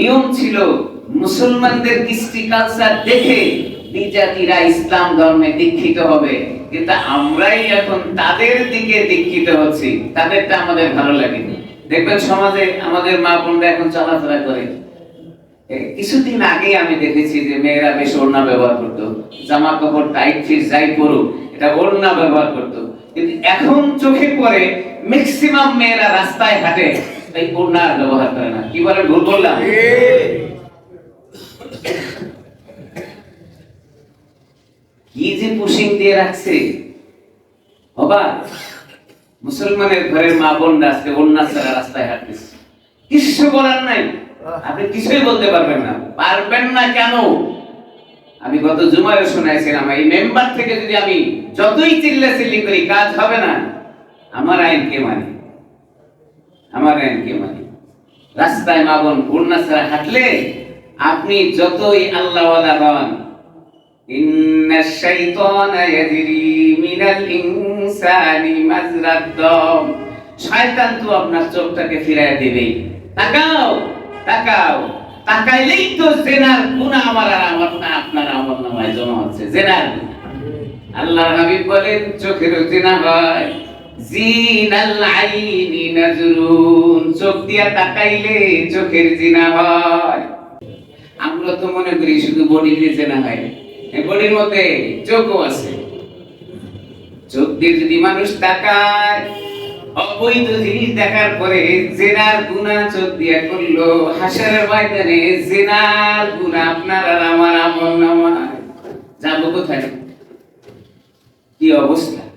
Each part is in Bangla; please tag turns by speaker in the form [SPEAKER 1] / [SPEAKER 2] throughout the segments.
[SPEAKER 1] নিয়ম ছিল মুসলমানদের কৃষ্টি কালচার দেখে বিজাতিরা ইসলাম ধর্মে দীক্ষিত হবে। কিন্তু আমরাই এখন তাদের দিকে দীক্ষিত হচ্ছি। তাদেরটা আমাদের ভালো লাগে দেখবেন সমাজে আমাদের মা বোনরা এখন চলাফেরা করে। কিছুদিন আগে আমি দেখেছি যে মেয়েরা বেশ ওড়না ব্যবহার করতো। জামা কাপড় টাইট ফিট যাই পরুক, এটা ওড়না ব্যবহার করতো। কিন্তু এখন চোখে পড়ে ম্যাক্সিমাম মেয়েরা রাস্তায় হাঁটে। এই আর ব্যবহার করে না। কি বলে? ভুল বললাম? কি যে পুশিং দিয়ে রাখছে? বাবা মুসলমানের ঘরের মা বোনরা আজকে ওড়না ছাড়া রাস্তায় হাঁটতেছে। কিছু বলার নাই। আপনি কিছুই বলতে পারবেন না। পারবেন না কেন? আমি গত জুমারে শোনাইছিলাম এই মেম্বার থেকে যদি আমি যতই চিল্লা চিল্লি করি কাজ হবে না। আমার আইন কে মানে? আমার আইন কে মানে রাস্তায় মা বোন ওড়না ছাড়া হাঁটলে আপনি যতই আল্লাহওয়ালা হন إن الشيطان يجري من الإنسان مجرى الدم শয়তান তো আপনার চোখটাকে ফিরায় দিবে তাকাও তাকাও তাকাইলেই তো জেনার গুনাহ আমার আর আমার না আপনার আমল নামায় জমা হচ্ছে জেনার গুনাহ আল্লাহর হাবিব বলেন চোখের জিনা হয় জিনাল আইনি চোখ দিয়া তাকাইলে চোখের জিনা হয়। আমরা তো মনে করি শুধু জেনা হয়। চোখও আছে। চোখ দিয়ে যদি মানুষ তাকায়, অবৈধ জিনিস দেখার পরে জেনার গুণা চোখ দিয়া করল। হাসারের ময়দানে জেনার গুণা আপনার আর আমার আমল নামায়। যাব কোথায়? কি অবস্থা?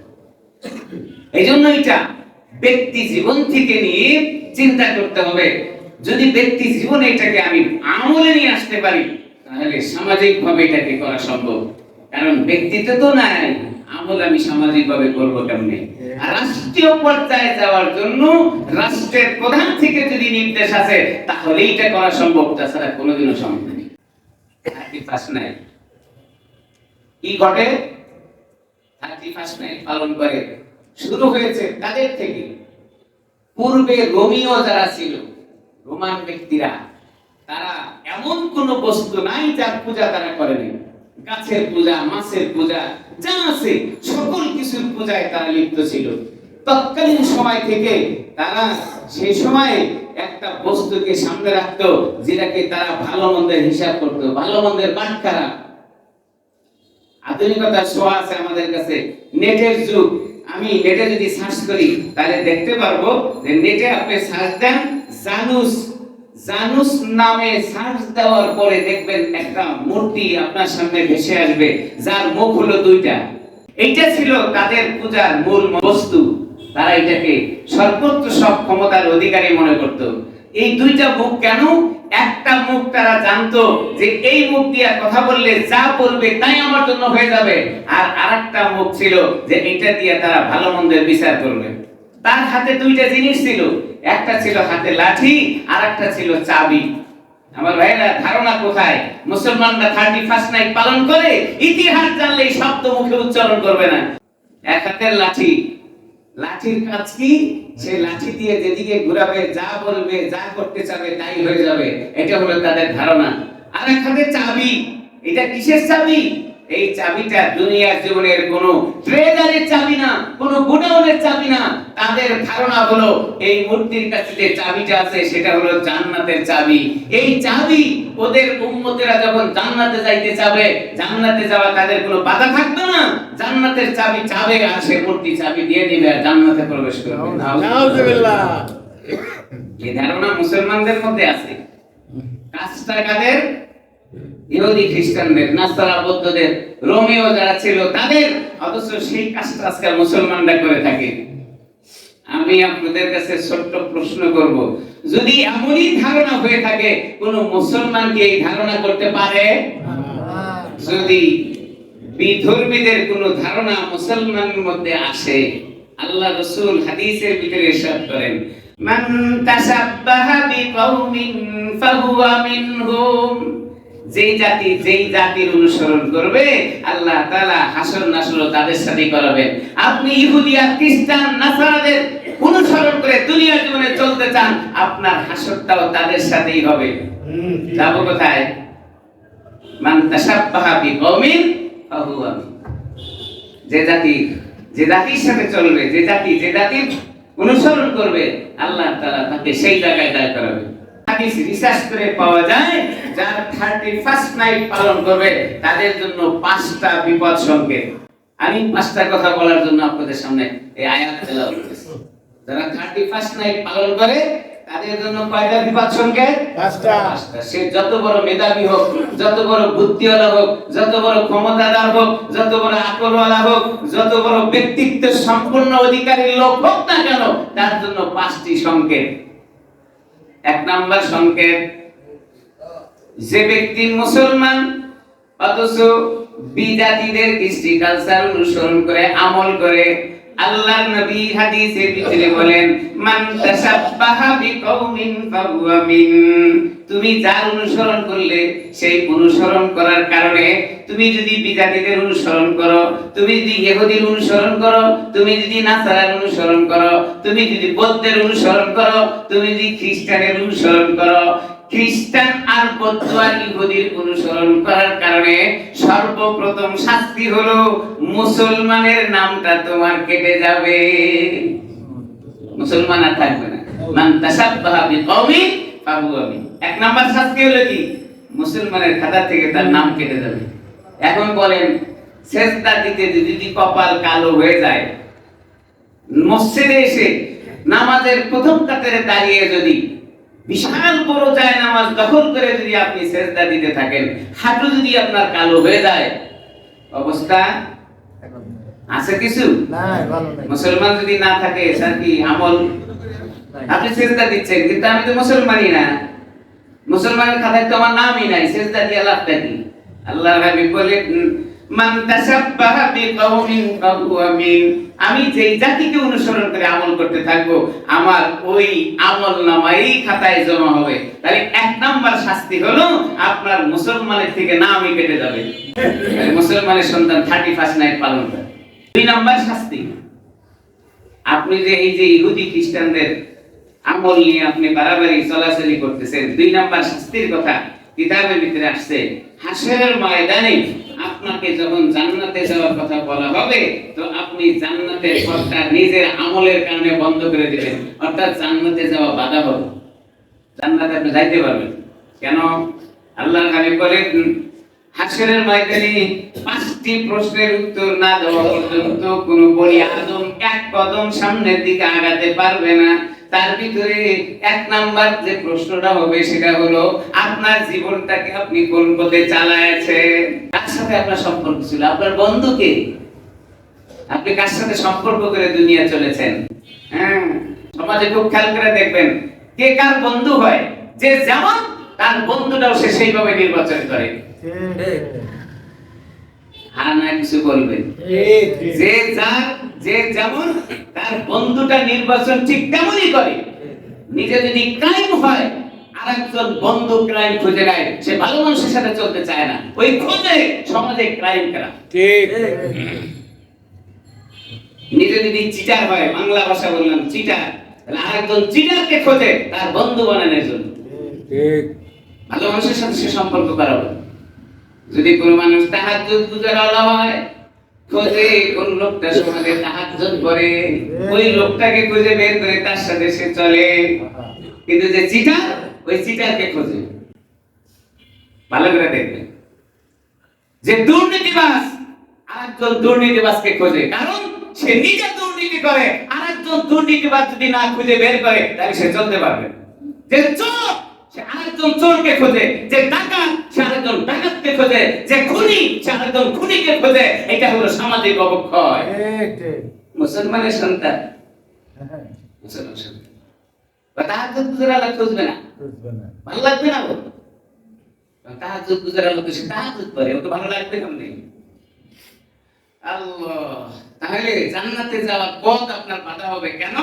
[SPEAKER 1] এই জন্য এটা ব্যক্তি জীবন থেকে নিয়ে চিন্তা করতে হবে। যদি ব্যক্তি জীবনে এটাকে আমি আমলে নিয়ে আসতে পারি তাহলে সামাজিক ভাবে এটাকে করা সম্ভব। কারণ ব্যক্তিত্ব তো নাই আমল আমি সামাজিক ভাবে করব কেমনে? আর রাষ্ট্রীয় পর্যায়ে যাওয়ার জন্য রাষ্ট্রের প্রধান থেকে যদি নির্দেশ আছে তাহলে এটা করা সম্ভব তাছাড়া কোনোদিনও সম্ভব নেই থার্টি ফার্স্ট নাই কি ঘটে? থার্টি ফার্স্ট নাইট পালন করে। শুরু হয়েছে তাদের থেকে। পূর্বে রোমিও যারা ছিল, রোমান ব্যক্তিরা, তারা এমন কোন বস্তু নাই যার পূজা তারা করেনি। গাছের পূজা, মাছের পূজা, যা আছে, সকল কিছুর পূজায় তারা লিপ্ত ছিল। তৎকালীন সময় থেকে তারা সেই সময় একটা বস্তুকে সামনে রাখতো, যেটাকে তারা ভালো মন্দের হিসাব করতো, ভালো মন্দের বাটখারা। আধুনিকতার ছোঁয়া আছে আমাদের কাছে। নেটের যুগ আমি নেটে যদি সার্চ করি, তাহলে দেখতে পারব যে নেটে আপনি সার্চ দেন জানুস। জানুস নামে সার্চ দেওয়ার পরে দেখবেন একটা মূর্তি আপনার সামনে ভেসে আসবে, যার মুখ হলো দুইটা। এইটা ছিল তাদের পূজার মূল বস্তু। তারা এটাকে সর্বোচ্চ সব ক্ষমতার অধিকারী মনে করত। এই দুইটা মুখ কেন? একটা মুখ তারা জানতো যে এই মুখ দিয়ে কথা বললে যা বলবে তাই আমার জন্য হয়ে যাবে। আর আরেকটা মুখ ছিল যে এটা দিয়ে তারা ভালো মন্দের বিচার করবে। তার হাতে দুইটা জিনিস ছিল। একটা ছিল হাতে লাঠি আর একটা ছিল চাবি। আমার ভাইরা ধারণা কোথায়? মুসলমানরা থার্টি ফার্স্ট নাইট পালন করে, ইতিহাস জানলে শব্দ মুখে উচ্চারণ করবে না। এক হাতের লাঠি লাঠির কাজ কি? সে লাঠি দিয়ে যেদিকে ঘুরাবে, যা বলবে, যা করতে চাবে, তাই হয়ে যাবে। এটা হলো তাদের ধারণা। আর এক হাতে চাবি। এটা কিসের চাবি? এই চাবিটা দুনিয়ার জীবনের কোনো ট্রেজারের চাবি না কোনো গোডাউনের চাবি না। তাদের ধারণা হলো এই মূর্তির কাছে যে চাবিটা আছে সেটা হলো জান্নাতের চাবি। এই চাবি ওদের উম্মতেরা যখন জান্নাতে যাইতে চাবে জান্নাতে যাওয়া তাদের কোনো বাধা থাকবে না। জান্নাতের চাবি চাবে আর সে মূর্তি চাবি দিয়ে দিবে আর জান্নাতে প্রবেশ করবে।
[SPEAKER 2] নাউজুবিল্লাহ।
[SPEAKER 1] এই ধারণা মুসলমানদের মধ্যে আছে। কাজটা কাদের? ইহুদি খ্রিস্টানদের নাসারা বৌদ্ধদের, রোমিও যারা ছিল, তাদের অথচ সেই কাজটা আজকাল মুসলমানরা করে থাকে। আমি আপনাদের কাছে ছোট্ট প্রশ্ন করব, যদি এমনই ধারণা হয়ে থাকে, কোন মুসলমান কি এই ধারণা করতে পারে? যদি বিধর্মীদের কোন ধারণা মুসলমানের মধ্যে আসে, আল্লাহ রসুল হাদিসের ভিতরে ইরশাদ করেন, মান তাসাব্বাহা বিকাউমিন ফাহুয়া মিনহুম। যেই জাতি যেই জাতির অনুসরণ করবে আল্লাহ তাআলা হাসর নাসর তাদের সাথে করাবেন। আপনি ইহুদি আর খ্রিস্টান নাসারাদের অনুসরণ করে দুনিয়ার জীবনে চলতে চান আপনার হাসরটাও তাদের সাথেই হবে। যাব কোথায়? মান তাসাব্বাহা বিকওমিন ফাহুয়া যে জাতি যে জাতির সাথে চলবে যে জাতি যে জাতির অনুসরণ করবে আল্লাহ তাআলা তাকে সেই জায়গায় দায় করাবে হাদিস রিসার্চ করে পাওয়া যায় যারা থার্টি ফার্স্ট নাইট পালন করবে তাদের জন্য পাঁচটা বিপদ সংকেত আমি পাঁচটা কথা বলার জন্য আপনাদের সামনে এই আয়াত তেলাওয়াত করেছি যারা থার্টি ফার্স্ট নাইট পালন করে তাদের জন্য কয়টা বিপদ সংকেত
[SPEAKER 2] পাঁচটা।
[SPEAKER 1] পাঁচটা। সে যত বড় মেধাবী হোক যত বড় বুদ্ধিওয়ালা হোক যত বড় ক্ষমতাদার হোক যত বড় আকলওয়ালা হোক যত বড় ব্যক্তিত্ব সম্পূর্ণ অধিকারী লোক হোক না কেন তার জন্য পাঁচটি সংকেত এক নাম্বার সংকেত যে ব্যক্তি মুসলমান অথচ বিজাতিদের কৃষ্টি কালচার অনুসরণ করে আমল করে আল্লাহর নবী হাদিসের ভিতরে বলেন, মান তাসাব্বাহা বিকওমিন ফাহুয়া মিন। তুমি যার অনুসরণ করলে, সেই অনুসরণ করার কারণে তুমি যদি বিজাতিদের অনুসরণ করো, তুমি যদি ইহুদির অনুসরণ করো, তুমি যদি নাসারার অনুসরণ করো, তুমি যদি বৌদ্ধের অনুসরণ করো, তুমি যদি খ্রিস্টানের অনুসরণ করো খ্রিস্টান আর বৌদ্ধ আর ইহুদির অনুসরণ করার কারণে সর্বপ্রথম শাস্তি হলো মুসলমানের নামটা তোমার কেটে যাবে। মুসলমান আর থাকবে না। মান তাসাব্বাহা বিকওমিন ফাহুয়া মিন। এক নাম্বার শাস্তি হলো কি? মুসলমানের খাতা থেকে তার নাম কেটে যাবে। এখন বলেন, সেজদা দিতে যদি কপাল কালো হয়ে যায়, মসজিদে এসে নামাজের প্রথম কাতারে দাঁড়িয়ে যদি বিশাল বড় যায় নামাজ দখল করে যদি আপনি সেজদা দিতে থাকেন হাঁটু যদি আপনার কালো হয়ে যায় অবস্থা আছে কিছু? মুসলমান যদি না থাকে স্যার কি আমল? আপনি সেজদা দিচ্ছেন কিন্তু আমি তো মুসলমানই না। মুসলমানের খাতায় তো আমার নামই নাই সেজদা দিয়ে লাভটা কি? আল্লাহর হাবিব বলে মান তাসাব্বাহা বিকওমিন ফাহুয়া মিন আমি যেই জাতিকে অনুসরণ করে আমল করতে থাকব, আমার ওই আমল নামাই খাতায় জমা হবে। তাহলে এক শাস্তি হলো, আপনার মুসলমানের থেকে নামই কেটে যাবে। মুসলমানের সন্তান থার্টি ফার্স্ট নাইট পালন করে। দুই নাম্বার শাস্তি। আপনি যে এই যে ইহুদি খ্রিস্টানদের আমল নিয়ে আপনি বাড়াবাড়ি, চলাচলি করতেছেন, দুই নাম্বার শাস্তির কথা কিতাবের ভিতরে আসছে, হাসরের ময়দানে আপনাকে যখন জান্নাতে যাওয়ার কথা বলা হবে, তো আপনি জান্নাতের পথটা নিজের আমলের কারণে বন্ধ করে দিবেন। অর্থাৎ জান্নাতে যাওয়া বাধা হবে। জান্নাতে আপনি যাইতে পারবেন। কেন? আল্লাহ হাবিব বলেন, হাসরের ময়দানে পাঁচটি প্রশ্নের উত্তর না দেওয়া পর্যন্ত কোনো বলি আদম এক কদম সামনের দিকে আগাতে পারবে না। তার ভিতরে এক নাম্বার যে প্রশ্নটা হবে সেটা হলো, আপনার জীবনটাকে আপনি কোন পথে চালায়েছেন? কার সাথে আপনার সম্পর্ক ছিল? আপনার বন্ধুকে আপনি কার সাথে সম্পর্ক করে দুনিয়া চলেছেন? হ্যাঁ সমাজে খুব খেয়াল করে দেখবেন, কে কার বন্ধু হয়, যে যেমন তার বন্ধুটাও সে সেইভাবে নির্বাচন করে। হ্যাঁ কিছু
[SPEAKER 2] ঠিক।
[SPEAKER 1] যে যার যে যেমন তার বন্ধুটা নির্বাচন ঠিক তেমনই করে। নিজে যদি ক্রাইম হয় আরেকজন বন্ধু ক্রাইম খুঁজে নেয় সে ভালো মানুষের সাথে চলতে চায় না। ওই খোঁজে সমাজে ক্রাইম করা।
[SPEAKER 2] ঠিক।
[SPEAKER 1] নিজে যদি চিটার হয় বাংলা ভাষা বললাম চিটার তাহলে আরেকজন চিটারকে খোঁজে তার বন্ধু বানানোর জন্য।
[SPEAKER 2] ঠিক।
[SPEAKER 1] ভালো মানুষের সাথে সে সম্পর্ক করাবো। যদি কোনো মানুষ তাহাজ্জুদ গুজারওয়ালা হয়, খোঁজে কোন লোকটা সমাজে করে, ওই লোকটাকে খুঁজে বের করে তার সাথে সে চলে। কিন্তু যে ওই খোঁজে। ভালো করে যে দুর্নীতিবাজ আরেকজন দুর্নীতিবাজকে খোঁজে, কারণ সে নিজে দুর্নীতি করে। আরেকজন দুর্নীতিবাজ যদি না খুঁজে বের করে, তাহলে সে চলতে পারবে। যে চোর, সে আরেকজন চোরকে খোঁজে। যে ডাকাত, সে আরেকজন ডাকাতকে খোঁজে যে খুনি সে আরেকজন খুনিকে খোঁজে এটা হলো সামাজিক অবক্ষয়। মুসলমানের সন্তান। মুসলমান সন্তান। গুজারালা খুঁজবে না। ভালো লাগবে না ওর তাহাজ্জুদ তো সে তাহাজ্জুদ করে ওকে ভালো লাগবে কেমনে? আল্লাহ তাহলে জান্নাতে যাওয়ার পথ আপনার বাধা হবে কেন?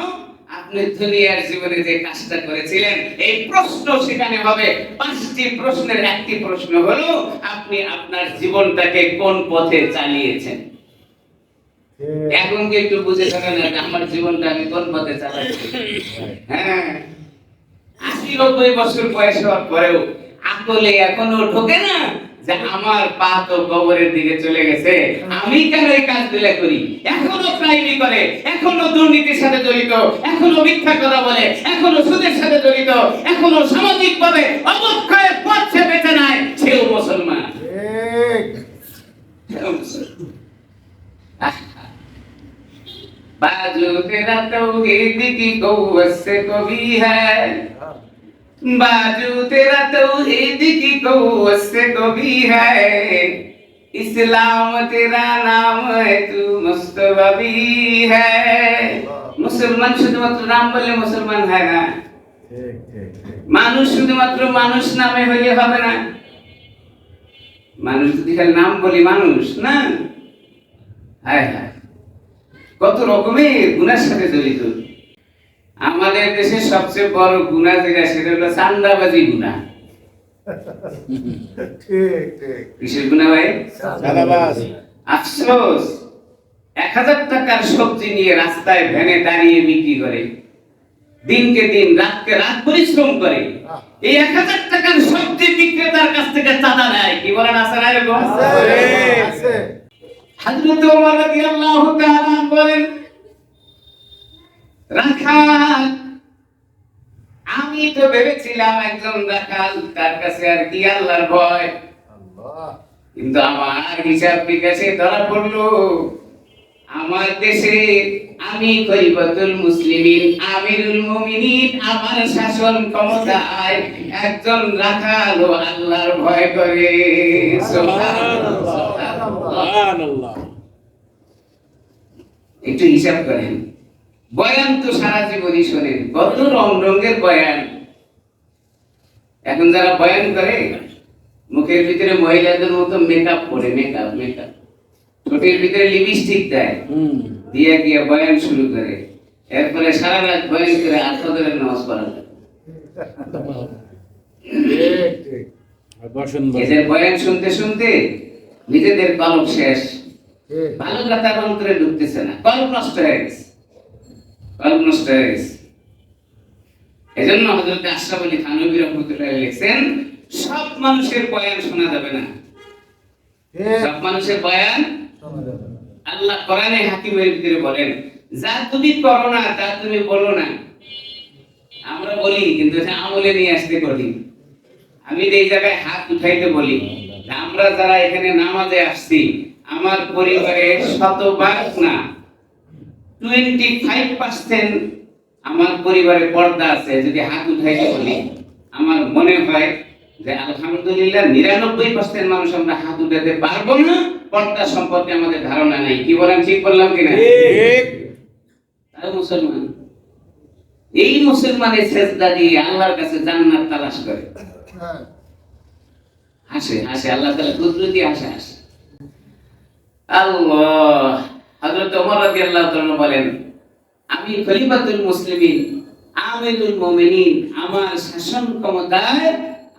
[SPEAKER 1] আপনি দুনিয়ার জীবনে যে কাজটা করেছিলেন এই প্রশ্ন সেখানে হবে। পাঁচটি প্রশ্নের একটি প্রশ্ন হলো আপনি আপনার জীবনটাকে কোন পথে চালিয়েছেন? এখন কি একটু বুঝে থাকেন আমার জীবনটা আমি কোন পথে চালাচ্ছি? হ্যাঁ। আশি নব্বই বছর বয়স হওয়ার পরেও আকলে এখনও ঢোকে না। যে আমার পা তো কবরের দিকে চলে গেছে আমি কেন এই কাজগুলো করি এখনো ক্রাইমি করে এখনো দুর্নীতির সাথে জড়িত এখনো মিথ্যা কথা বলে এখনো সুদের সাথে জড়িত এখনো সামাজিক ভাবে অবক্ষয়ের পথ সে বেঁচে নেয় সেও মুসলমান
[SPEAKER 2] ঠিক
[SPEAKER 1] সেও মুসলমান। আহ! बाजू तेरा तौहीद की कौवत से कभी है बाजू तेरा तौहीद की कौवत से कभी है इस्लाम तेरा नाम है तू मुस्तफा भी है মুসলমান শুধুমাত্র নাম বললে মুসলমান হয় না
[SPEAKER 2] ঠিক ঠিক ঠিক
[SPEAKER 1] মানুষ শুধুমাত্র মানুষ নামে হইলে হবে না মানুষ যদি খালি নাম বলি মানুষ না হায় হায় কত রকমের গুণার সাথে জড়িত আমাদের দেশে সবচেয়ে বড় গুণা যেটা সেটা হলো চান্দাবাজি গুণা।
[SPEAKER 2] ঠিক ঠিক।
[SPEAKER 1] কিসের গুণা ভাই? আফসোস। এক হাজার টাকার সবজি নিয়ে রাস্তায় ভ্যানে দাঁড়িয়ে বিক্রি করে। দিনকে দিন রাতকে রাত পরিশ্রম করে। এই এক হাজার টাকার সবজি বিক্রেতার কাছ থেকে চাঁদা নেয়। কি বলেন আছে না এরকম?
[SPEAKER 2] আছে
[SPEAKER 1] ওমর রাদিয়াল্লাহু তাআলা বলেন রাখাল আমি তো ভেবেছিলাম একজন রাখাল তার কাছে আর কি আল্লাহর ভয়। কিন্তু আমার হিসাব বিকাশে ধরা পড়ল আমার দেশে আমি খলিফাতুল মুসলিমিন আমিরুল মুমিনিন আমার শাসন ক্ষমতায় একজন রাখাল ও আল্লাহর ভয় করে। সুবহানাল্লাহ। একটু হিসাব করেন। বয়ান তো সারা জীবনই শোনেন কত রং রঙের বয়ান। এখন যারা বয়ান করে মুখের ভিতরে মহিলাদের মতো মেকআপ করে মেকআপ মেকআপ ঠোঁটের ভিতরে লিপস্টিক দেয় দিয়ে গিয়ে বয়ান শুরু করে। এরপরে সারা রাত বয়ান করে আত্মদের নামাজ পড়া এদের বয়ান শুনতে শুনতে নিজেদের পালক শেষ। ভালো কথা অন্তরে ঢুকতেছে না কলম নষ্ট হয়ে গেছে। কলম নষ্ট হয়ে গেছে এজন্য হযরত আশরাফ আলী থানভী রহমতুল্লাহ লিখছেন সব মানুষের বয়ান শোনা যাবে না। সব মানুষের বয়ান। আল্লাহ কোরআনে হাকিমের ভিতরে বলেন যা তুমি করো না তা তুমি বলো না। আমরা বলি কিন্তু এটা আমলে নিয়ে আসতে বলি আমি এই জায়গায় হাত উঠাইতে বলি আমরা যারা এখানে নামাজে আসছি আমার পরিবারে শতভাগ না। টোয়েন্টি ফাইভ পার্সেন্ট আমার পরিবারে পর্দা আছে যদি হাত উঠাইতে বলি আমার মনে হয় যে আলহামদুলিল্লাহ নিরানব্বই পার্সেন্ট মানুষ আমরা হাত উঠাতে পারব না পর্দা সম্পর্কে আমাদের ধারণা নাই। কি বলেন ঠিক বললাম কিনা তারা মুসলমান। এই মুসলমানের সেজদা দিয়ে আল্লাহর কাছে জান্নাত তালাশ করে। হাসে হাসে আল্লাহ তালা কুদরতি হাসে হাসে আল্লাহ। হযরত ওমর রাদিয়াল্লাহু তাআলা বলেন আমি খলিফাতুল মুসলিমিন আমিরুল মুমিনিন আমার শাসন ক্ষমতায়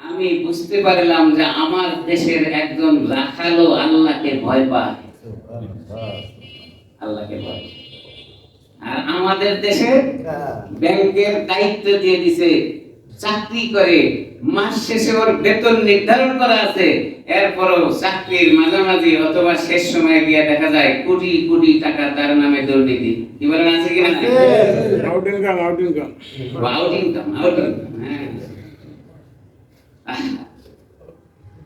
[SPEAKER 1] আমি বুঝতে পারলাম যে আমার দেশের একজন রাখালো আল্লাহকে ভয় পায়। আল্লাহকে ভয় আর আমাদের দেশে
[SPEAKER 2] হ্যাঁ।
[SPEAKER 1] ব্যাংকের দায়িত্ব দিয়ে দিছে। চাকরি করে মাস শেষে ওর বেতন নির্ধারণ করা আছে। এরপরও চাকরির মাঝামাঝি অথবা শেষ সময়ে গিয়ে দেখা যায় কোটি কোটি টাকা তার নামে দুর্নীতি। কি বলেন আছে কি না।
[SPEAKER 3] Out income out
[SPEAKER 1] income out income out হ্যাঁ।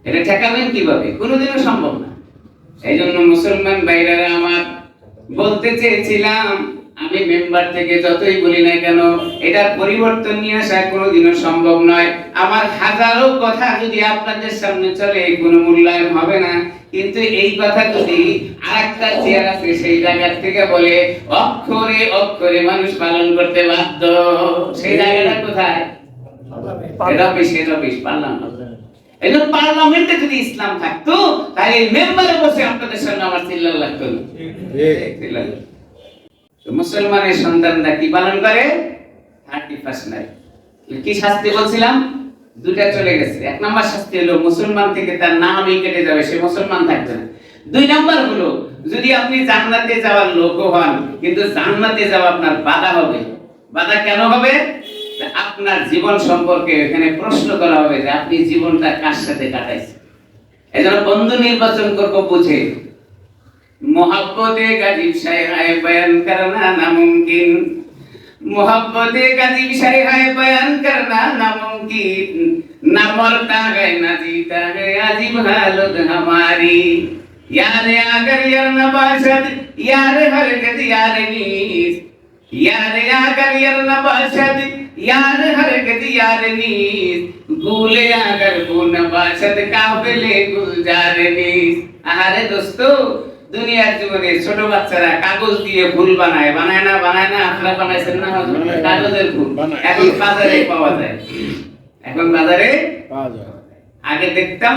[SPEAKER 1] এটা ঠেকাবেন কীভাবে? কোনোদিনও সম্ভব না। এই জন্য মুসলমান ভাইরারা আমার বলতে চেয়েছিলাম আমি মেম্বার থেকে যতই বলি না কেন এটার পরিবর্তন নিয়ে আসা কোনোদিনও সম্ভব নয়। আমার হাজারো কথা যদি আপনাদের সামনে চলে কোনো মূল্যায়ন হবে না। কিন্তু এই কথা যদি আরেকটা চেয়ার আছে সেই জায়গা থেকে বলে অক্ষরে অক্ষরে মানুষ পালন করতে বাধ্য। সেই জায়গাটা কোথায়? এটা অফিস পার্লামেন্ট যদি ইসলাম থাকতো তাহলে মেম্বারে বসে আপনাদের সামনে আমার চিল্লাল লাগতো না।
[SPEAKER 2] ঠিক
[SPEAKER 1] মুসলমানের সন্তানরা কি পালন করে? থার্টি ফার্স্ট নাইট কি শাস্তি বলছিলাম? দুটা চলে গেছে। এক নাম্বার শাস্তি হলো মুসলমান থেকে তার নামই কেটে যাবে, সে মুসলমান থাকবে না। দুই নাম্বার হলো, যদি আপনি জান্নাতে যাওয়ার লোক হন, কিন্তু জান্নাতে যাওয়া আপনার বাধা হবে। বাধা কেন হবে? আপনার জীবন সম্পর্কে এখানে প্রশ্ন করা হবে যে আপনি জীবনটা কার সাথে কাটাইছেন? এই জন্য বন্ধু নির্বাচন করব বুঝে मोहब्बत गरीब शाह है बयान करना नामुमकिन मोहब्बत गरीब शाह है बयान करना नामुमकिन ना मरता है ना जीता है अजीब हालत हमारी। यार आगर यार नबाशत यार हर हरकत यार नीस। यार आगर यार नबाशत यार हर हरकत यार नीस। गूले आगर को नबाशत काबिले गुलजार नीस। अरे दोस्तों দুনিয়ার জীবনে ছোট বাচ্চারা কাগজ দিয়ে ফুল বানায় বানায় না বানায় না আপনারা বানাইছেন না কাগজের ফুল এখন বাজারে পাওয়া যায়। এখন বাজারে আগে দেখতাম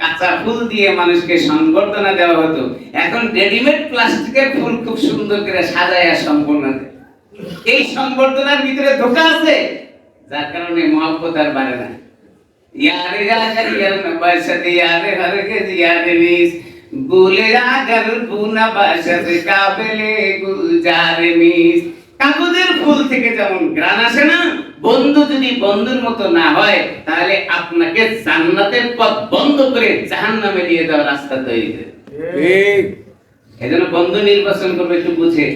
[SPEAKER 1] কাঁচা ফুল দিয়ে মানুষকে সংবর্ধনা দেওয়া হতো। এখন রেডিমেড প্লাস্টিকের ফুল খুব সুন্দর করে সাজায় সম্পূর্ণ এই সংবর্ধনার ভিতরে ধোকা আছে যার কারণে মহাব্বত আর বাড়ে না। ইয়ারে ইয়ারে ইয়ার বাসাতে ইয়ারে হরে ইয়ারে নিস গুলেরা গর্ভুনা বাসদ কাবলে গুলজার কাগজের ফুল থেকে যেমন গ্রান আসে না বন্ধু যদি বন্ধুর মতো না হয় তাহলে আপনাকে জান্নাতের পথ বন্ধ করে জাহান্নামে নিয়ে যাওয়ার রাস্তা তৈরি
[SPEAKER 3] ঠিক।
[SPEAKER 1] এজন্য বন্ধু নির্বাচন করবে একটু বুঝে।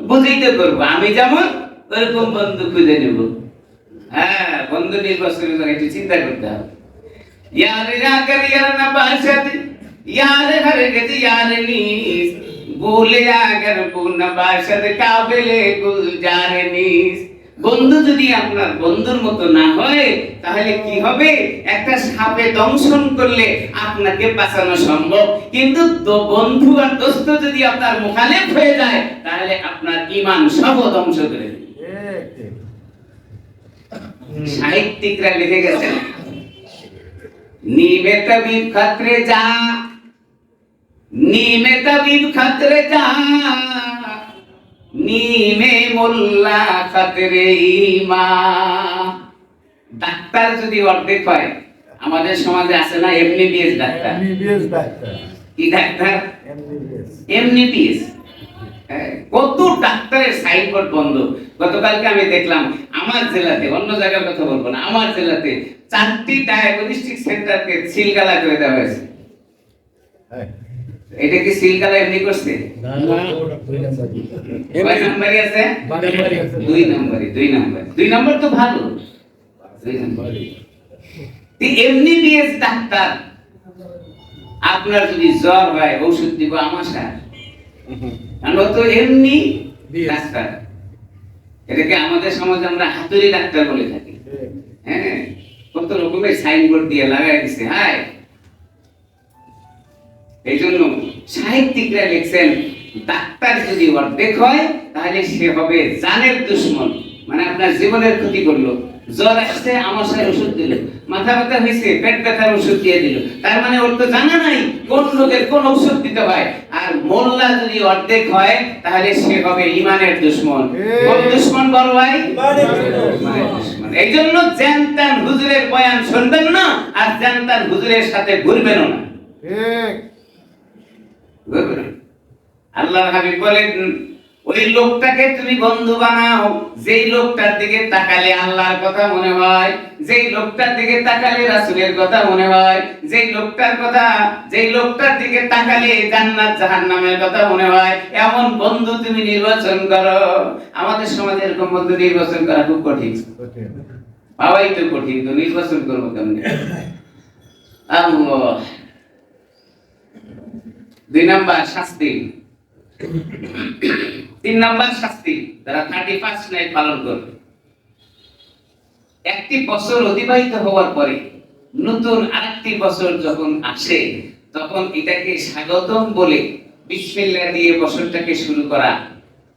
[SPEAKER 1] বুঝেই তো করব। আমি যেমন ওরকম বন্ধু খুঁজে নেব। হ্যাঁ বন্ধু নির্বাচনের জন্য একটু চিন্তা করতে হবে। ইয়ার রাগের ইয়ার না বাসাদি यार हरगत यार नीस भूल जाकर पूर्ण बाशत काबिले गुलजार नीस বন্ধু যদি আপনার বন্ধুর মতো না হয় তাহলে কি হবে একটা সাপে দংশন করলে আপনাকে বাঁচানো সম্ভব কিন্তু দো- বন্ধু আর দোস্ত যদি আপনার মুখালেফ হয়ে যায় তাহলে আপনার ইমান সব ধ্বংস করে দেবে
[SPEAKER 2] ঠিক ঠিক
[SPEAKER 1] সাহিত্যিকরা লিখে গেছেন नीमे तबीब खतरे जा নিমে তাবিব খাতরে যা নিমে মোল্লা খাতরে ইমা ডাক্তার যদি অর্ধেক হয় আমাদের সমাজে আছে না এমনি
[SPEAKER 2] বিএস ডাক্তার?
[SPEAKER 1] কি ডাক্তার?
[SPEAKER 2] এমনিবিএস
[SPEAKER 1] এমনিবিএস হ্যাঁ, কত ডাক্তারের সাইনবোর্ড বন্ধ। গতকালকে আমি দেখলাম আমার জেলাতে অন্য জায়গার কথা বলব না আমার জেলাতে চারটি ডায়াগনস্টিক সেন্টারকে সিলগালা করে দেওয়া হয়েছে। এটা কি সিলগালা এমনি করছে?
[SPEAKER 2] না
[SPEAKER 3] না।
[SPEAKER 2] দুই নাম্বার
[SPEAKER 1] কয় নাম্বারই আছে? দুই নম্বরই দুই নম্বর দুই নম্বর তো ভালো। দুই ডাক্তার আপনার যদি জ্বর হয় ওষুধ দিব আমার সার তো এমনি ডাক্তার। এটাকে আমাদের সমাজে আমরা হাতুড়ি ডাক্তার বলে থাকি। হ্যাঁ। কত রকমের সাইনবোর্ড দিয়ে লাগাই দিছে। হাই এই জন্য সাহিত্যিকরা লিখছেন ডাক্তার যদি অর্ধেক হয় তাহলে সে হবে জানের দুশ্মন। মানে আপনার জীবনের ক্ষতি করল। জ্বর আসছে সাথে ওষুধ দিল। মাথা ব্যথা হয়েছে পেট ব্যথার ওষুধ দিয়ে দিল। তার মানে ওর তো জানা নাই কোন রোগের কোন ওষুধ দিতে হয়। আর মোল্লা যদি অর্ধেক হয় তাহলে সে হবে ইমানের দুশ্মন। কোন দুশ্মন বড় ভাই? এই জন্য জ্যানতান হুজুরের বয়ান শুনবেন না আর জ্যানতান হুজুরের সাথে ঘুরবেনও না।
[SPEAKER 2] ঠিক।
[SPEAKER 1] আল্লাহ হাবিব বলেন ওই লোকটাকে তুমি বন্ধু বানাও। যেই লোকটার দিকে তাকালে আল্লাহর কথা মনে হয় যেই লোকটার দিকে তাকালে রাসূলের কথা মনে হয় যেই লোকটার কথা যেই লোকটার দিকে তাকালে জান্নাত জাহান্নামের কথা মনে হয় এমন বন্ধু তুমি নির্বাচন করো। আমাদের সমাজে এরকম বন্ধু নির্বাচন করা খুব কঠিন।
[SPEAKER 2] কঠিন।
[SPEAKER 1] পাওয়াই তো কঠিন তো নির্বাচন করব কেমনে? আল্লাহ। দুই নাম্বার শাস্তি। তিন নাম্বার শাস্তি, যারা থার্টি ফার্স্ট নাইট পালন করবে। একটি বছর অতিবাহিত হওয়ার পরে নতুন আরেকটি বছর যখন আসে, তখন এটাকে স্বাগতম বলে বিসমিল্লাহ দিয়ে বছরটাকে শুরু করা।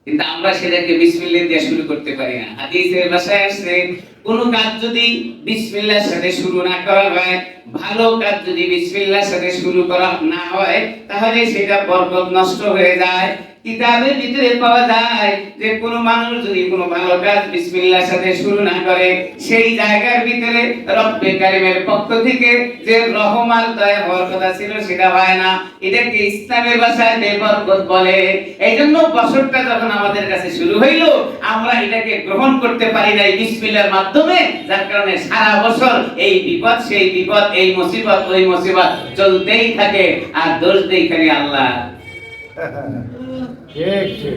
[SPEAKER 1] কিন্তু আমরা সেটাকে বিসমিল্লাহ দিয়ে শুরু করতে পারি না। হাদিসের ভাষায় আসছে কোন কাজ যদি বিসমিল্লাহর সাথে শুরু না করা হয়, ভালো কাজ যদি বিসমিল্লাহর সাথে শুরু করা না হয়, তাহলে সেটা বরকত নষ্ট হয়ে যায়। কিতাবের ভিতরে পাওয়া যায় যে কোন মানুষ যদি কোনো ভালো কাজ বিসমিল্লাহর সাথে শুরু না করে, সেই জায়গার ভিতরে রব্বে কারিমের পক্ষ থেকে যে রহমার দয়া হওয়ার কথা ছিল সেটা হয় না। এটাকে ইসলামের ভাষায় বেবরকত বলে। এই জন্য বছরটা যখন আমাদের কাছে শুরু হইল, আমরা এটাকে গ্রহণ করতে পারি না এই বিসমিল্লাহর মাধ্যমে, যার কারণে সারা বছর এই বিপদ, সেই বিপদ, এই মুসিবত, ওই মুসিবত চলতেই থাকে আর দোষ দেই খালি আল্লাহ।
[SPEAKER 2] ঠিক ঠিক।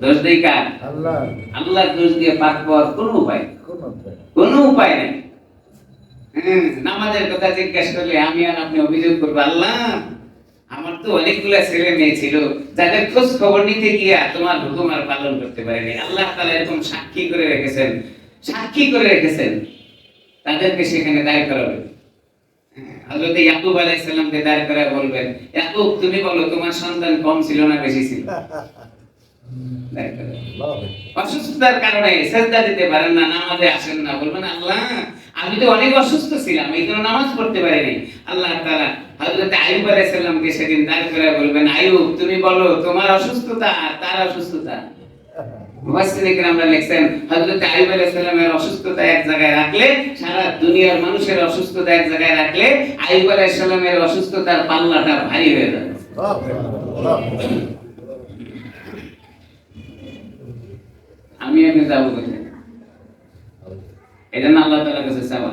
[SPEAKER 1] দোষ দেই কার?
[SPEAKER 2] আল্লাহ।
[SPEAKER 1] দোষ দিয়ে পাক পাওয়ার কোনো উপায়
[SPEAKER 2] কোন উপায়?
[SPEAKER 1] নেই। হ্যাঁ, নামাজের কথা জিজ্ঞেস করলে আমি আর আপনি অভিযোগ করব আল্লাহ আমার তো অনেকগুলা ছেলে মেয়ে ছিল যাদের খোঁজ খবর নিতে গিয়া তোমার হুকুম আর পালন করতে পারেনি। আল্লাহ তাআলা এরকম সাক্ষী করে রেখেছেন সাক্ষী করে রেখেছেন। তাদেরকে সেখানে দাঁড় করাবে। হযরত ইয়াকুব আলাইহিস সালামকে দাঁড় করায় বলবেন, ইয়াকুব, তুমি বলো, তোমার সন্তান কম ছিল না বেশি ছিল। অসুস্থতার কারণে সেজদা দিতে পারেন না, নামাজে আসেন না। বলবেন, আল্লাহ, আমি তো অনেক অসুস্থ ছিলাম, এই জন্য নামাজ পড়তে পারিনি। আল্লাহ তাআলা হযরত আইয়ুব আলাইহিস সালামকে সেদিন দাঁড় করে বলবেন, আইয়ুব, তুমি বলো, তোমার অসুস্থতা আর তার অসুস্থতা। মুফাসসিরিন আমরা লিখছেন হযরত আইয়ুব আলাইহিস সালামের অসুস্থতা এক জায়গায় রাখলে সারা দুনিয়ার মানুষের অসুস্থতা এক জায়গায় রাখলে আইয়ুব আলাইহিস সালামের অসুস্থতার পাল্লাটা ভারী হয়ে যাবে
[SPEAKER 2] বাহ, বাহ।
[SPEAKER 1] আমি এমনি যাবো কোথায় এটা না আল্লাহ তাআলার কাছে চাওয়া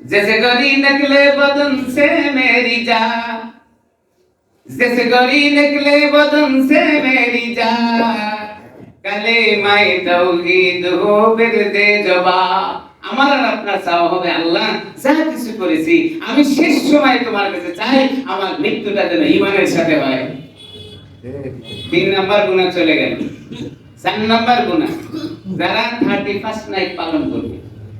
[SPEAKER 1] जैसे गरी निकले बदन से मेरी जा जैसे गरी निकले बदन से मेरी जा তাওহীদ হো জবা আমার আর আপনার চাওয়া হবে আল্লাহ, যা কিছু করেছি, আমি শেষ সময় তোমার কাছে চাই, আমার মৃত্যুটা যেন ইমানের সাথে হয়। তিন নাম্বার গুণা চলে গেল। চার নাম্বার গুণা, যারা থার্টি ফার্স্ট নাইট পালন করবে।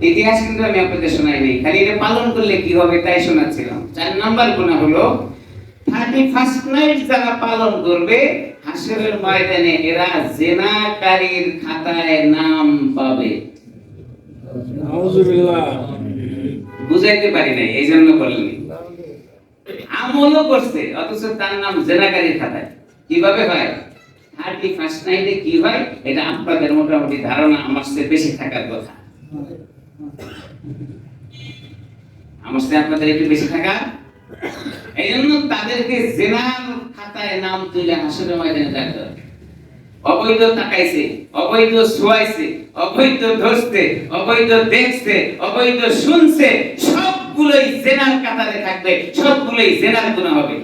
[SPEAKER 1] ইতিহাস কিন্তু আমি আপনাকে শোনাই নেই, খালি এটা পালন করলে কি হবে তাই শোনাচ্ছিলাম। চার নাম্বার গুণা হলো থার্টি ফার্স্ট নাইট যারা পালন করবে হাসরের ময়দানে এরা জেনাকারীর খাতায় নাম পাবে। বুঝাইতে পারি নাই এই জন্য বলিনি আমলও করছে অথচ তার নাম জেনাকারীর খাতায়। কীভাবে হয়? থার্টি ফার্স্ট নাইটে কি হয়? এটা আপনাদের মোটামুটি ধারণা আমার চেয়ে বেশি থাকার কথা। আমার চেয়ে আপনাদের একটু বেশি থাকা? এই জন্য তাদেরকে জেনার খাতায় নাম তুলে হাসরের ময়দানে অবৈধ তাকাইছে, অবৈধ শোয়াইছে, অবৈধ ধরছে, অবৈধ দেখছে, অবৈধ শুনছে, সবগুলোই জেনার কাতারে থাকবে, সবগুলোই জেনার হবে।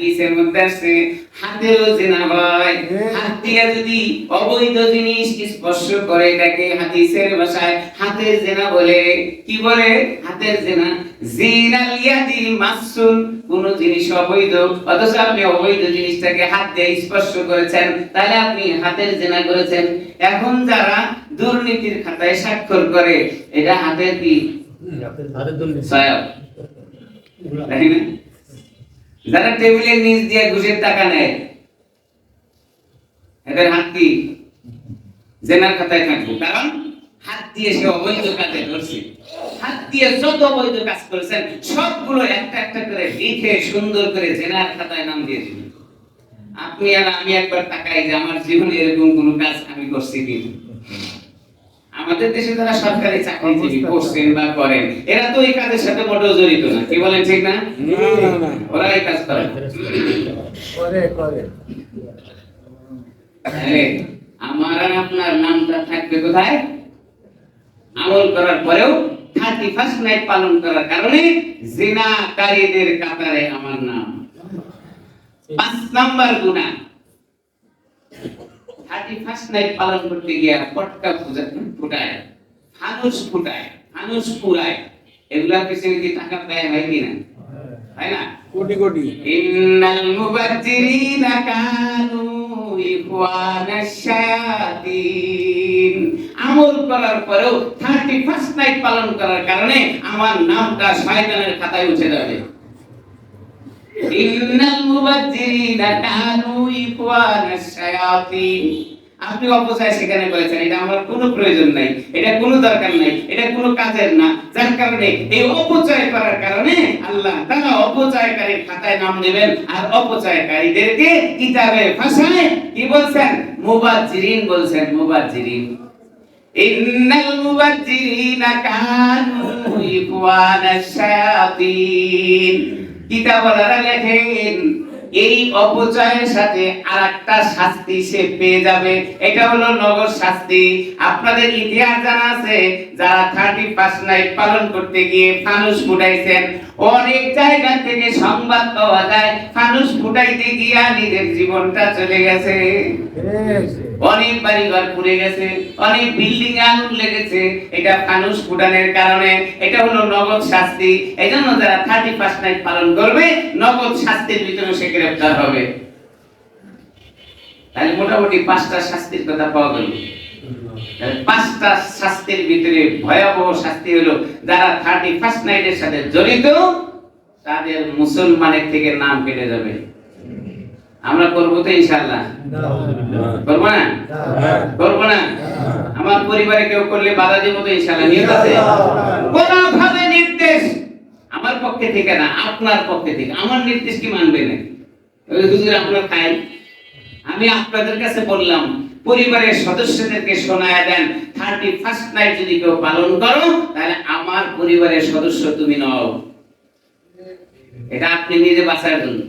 [SPEAKER 1] হাদিসের মধ্যে হাতেরও জেনা হয়। হাত দিয়ে যদি অবৈধ জিনিস স্পর্শ করে এটাকে হাদিসের ভাষায় হাতের জেনা বলে। কি বলে? হাতের জেনা। জিনাল ইয়াদি মাসুন কোন জিনিস অবৈধ অথচ আপনি অবৈধ জিনিসটাকে হাত দিয়ে স্পর্শ করেছেন তাহলে আপনি হাতের জেনা করেছেন। এখন যারা দুর্নীতির খাতায় স্বাক্ষর করে এটা হাতের কি? তাই না? যারা টেবিলের নিচ দিয়ে ঘুষের টাকা নেয়, এদের হাত কি? জেনার খাতায় থাকব। কারণ হাত দিয়ে সে অবৈধ কাজে ধরছে। হাত দিয়ে যত অবৈধ কাজ করেছেন, সবগুলো একটা একটা করে লিখে সুন্দর করে জেনার খাতায় নাম দিয়ে দিবেন আপনি আর আমি একবার তাকাই যে আমার জীবনে এরকম কোনো কাজ আমি করছি কি আমাদের দেশে যারা সরকারি চাকরিজীবী করছেন বা করেন এরা তো এই কাজের সাথে মোটেও জড়িত না। কি বলেন ঠিক না? ওরা এই কাজ করে
[SPEAKER 2] করে করে।
[SPEAKER 1] আমার আর আপনার নামটা থাকবে কোথায়? আমল করার পরেও থার্টি ফার্স্ট নাইট পালন করার কারণে জিনাকারীদের কাতারে আমার নাম। পাঁচ নাম্বার গুণা। থার্টি ফার্স্ট নাইট পালন করতে গিয়ে পটকা ফুটায়। ফানুস ফুটায় ফানুস পুরায়। এগুলার পিছনে কি টাকা ব্যয় হয় কিনা হয় না?
[SPEAKER 3] কোটি কোটি।
[SPEAKER 1] ইন্নাল মুবাজ্জিরিনা কানু ইখওয়ানাশ শায়াতিন। আমল করার পরেও 31st নাইট পালন করার কারণে আমার নামটা শয়তানের খাতায় উঠে যাবে। ইন্নাল মুবাজ্জিরিনা কানু আপনি অপচয় সেখানে করেছেন, এটা আমার কোনো প্রয়োজন নাই, এটা কোনো দরকার নাই, এটা কোনো কাজের না। যার কারণে এই অপচয় করার কারণে আল্লাহ তারা অপচয়কারীর খাতায় নাম দেবেন, আর অপচয়কারীদেরকে কিতাবে ভাষায় কি বলছেন? মুবাজ্জিরিন বলছেন, মুবাজ্জিরিন। ইন্নাল মুবাজ্জিরিনা কানু ইখওয়ানাশ কিতাবলারা লেখেন। এই অপচয়ের সাথে আর একটা শাস্তি সে পেয়ে যাবে। এটা হলো নগর শাস্তি। আপনাদের ইতিহাস জানা আছে, যারা থার্টি ফার্স্ট নাইট পালন করতে গিয়ে ফানুস ফুটাইছেন। অনেক জায়গা থেকে সংবাদ পাওয়া যায় ফানুস ফুটাইতে গিয়া নিজের জীবনটা চলে গেছে। অনেক বাড়ি ঘর পুড়ে গেছে, অনেক বিল্ডিং আগুন লেগেছে, এটা ফানুস ফুটানের কারণে। এটা হলো নগদ শাস্তি। এই জন্য যারা থার্টি ফার্স্ট নাইট পালন করবে, নগদ শাস্তির ভিতরে সে গ্রেফতার হবে। তাহলে মোটামুটি পাঁচটা শাস্তির কথা পাওয়া গেল। পাঁচটা শাস্তির ভিতরে ভয়াবহ শাস্তি হলো যারা থার্টি ফার্স্ট নাইটের সাথে জড়িত, তাদের মুসলমানের থেকে নাম কেটে যাবে। আমরা করব তো ইনশাল্লাহ করব না? করব না? আমার পরিবারে কেউ করলে বাধা দিব তো ইনশাল্লাহ নিয়ত আছে? কোনভাবে নির্দেশ আমার পক্ষে থেকে না, আপনার পক্ষে থেকে। আমার নির্দেশ কি মানবে না? আপনার খাই আমি আপনাদের কাছে বললাম পরিবারের সদস্যদেরকে শোনায় দেন থার্টি ফার্স্ট নাইট যদি কেউ পালন করো তাহলে আমার পরিবারের সদস্য তুমি নও। এটা আপনি নিজে বাঁচার জন্য।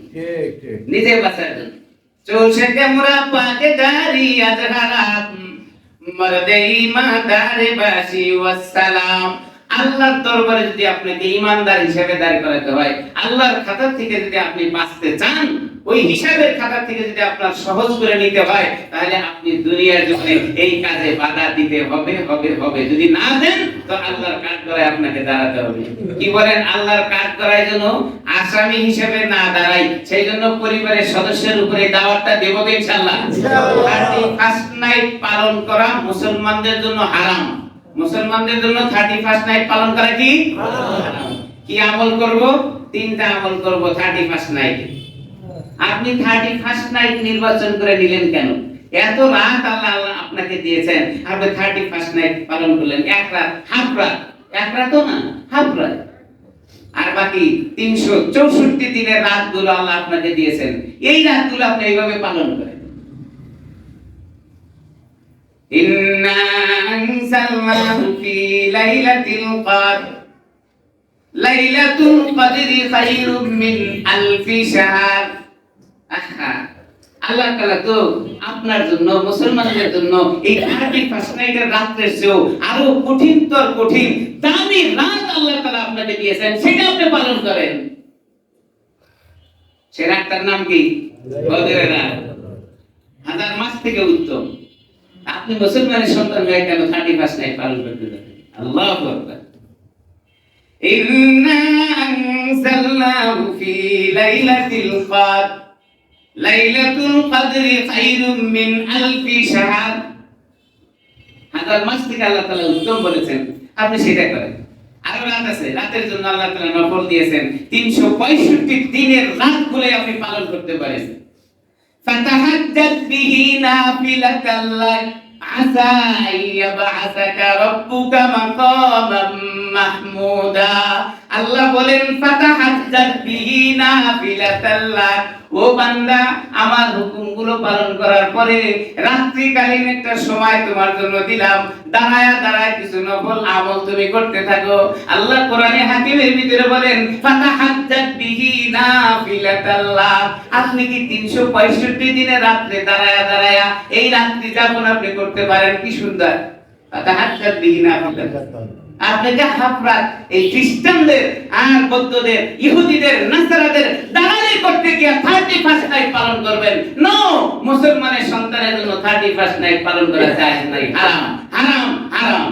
[SPEAKER 1] নিজে বাঁচার জন্য। চলছে কেমরা পাকে দারি মরদেই মরদে দারে বাসি ওয়াসসালাম। আল্লাহর দরবারে যদি আপনাকে ইমানদার হিসেবে দাঁড় করাতে হয় আল্লাহর খাতা থেকে যদি আপনি বাঁচতে চান ওই হিসাবের খাতা থেকে যদি আপনার সহজ করে নিতে হয় তাহলে আপনি দুনিয়ার জীবনে এই কাজে বাধা দিতে হবে হবে হবে। যদি না দেন তো আল্লাহর কাজ করায় আপনাকে দাঁড়াতে হবে। কি বলেন? আল্লাহর কাজ করার জন্য আসামি হিসেবে না দাঁড়াই সেই জন্য পরিবারের সদস্যের উপরে দাওয়াতটা দেব ইনশাআল্লাহ। ফার্স্ট নাইট পালন করা মুসলমানদের জন্য হারাম। মুসলমানদের জন্য থার্টি ফার্স্ট নাইট পালন করা কি? কি আমল করব? তিনটা আমল করব থার্টি ফার্স্ট নাইট। আপনি থার্টি ফার্স্ট নাইট নির্বাচন করে নিলেন কেন? এত রাত আল্লাহ আল্লাহ আপনাকে দিয়েছেন, আপনি থার্টি ফার্স্ট নাইট পালন করলেন। এক রাত, হাফ রাত। এক রাত না, হাফ রাত। আর বাকি তিনশো চৌষট্টি দিনের রাতগুলো আল্লাহ আপনাকে দিয়েছেন। এই রাতগুলো আপনি এইভাবে পালন করেন। ফি লাইলাতিল কদর। লাইলাতুল কদরি খায়রুম মিন আলফি শাহর। আল্লাহ তাআলা তো আপনার জন্য, মুসলমানদের জন্য এই ফার্স্ট রাত্রের চেয়েও আরও কঠিন, দামি রাত আল্লাহ তাআলা আপনাকে দিয়েছেন, সেটা আপনি পালন করেন। সে রাতটার নাম কি? বদরের রাত। হাজার মাস থেকে উত্তম। আপনি মুসলমানের সন্তান হয়ে কেন থার্টি ফার্স্ট নাই, পালন করতে যাবেন? আল্লাহ আকবার। উত্তম বলেছেন, আপনি সেটা করেন। আরও রাত আছে, রাতের জন্য আল্লাহ তাআলা দিয়েছেন। তিনশো পঁয়ষট্টি দিনের রাতগুলো আপনি পালন করতে পারেন। فتهجد به نافلة لك عسى أن يبعثك ربك مقاما محمودا আল্লাহ বলেন ফাতাহাজ্জাত বিহি নাফিলাতাল লাক ও বান্দা আমার হুকুমগুলো পালন করার পরে রাত্রিকালীন একটা সময় তোমার জন্য দিলাম দাঁড়ায়া দাঁড়ায় কিছু নফল আমল তুমি করতে থাকো আল্লাহ কোরআনে হাকিমের ভিতরে বলেন ফাতাহাজ্জাত বিহি নাফিলাতাল লাক আপনি কি 365 দিনে রাত্রে দাঁড়ায়া দাঁড়ায়া এই রাত্রি যাপন আপনি করতে পারেন, কি সুন্দর। খ্রিস্টানদের আর ইহুদিদের করতে গিয়ে থার্টি ফার্স্ট নাইট পালন করবেন। মুসলমানের সন্তানের জন্য থার্টি ফার্স্ট নাইট পালন করা যায় হারাম হারাম।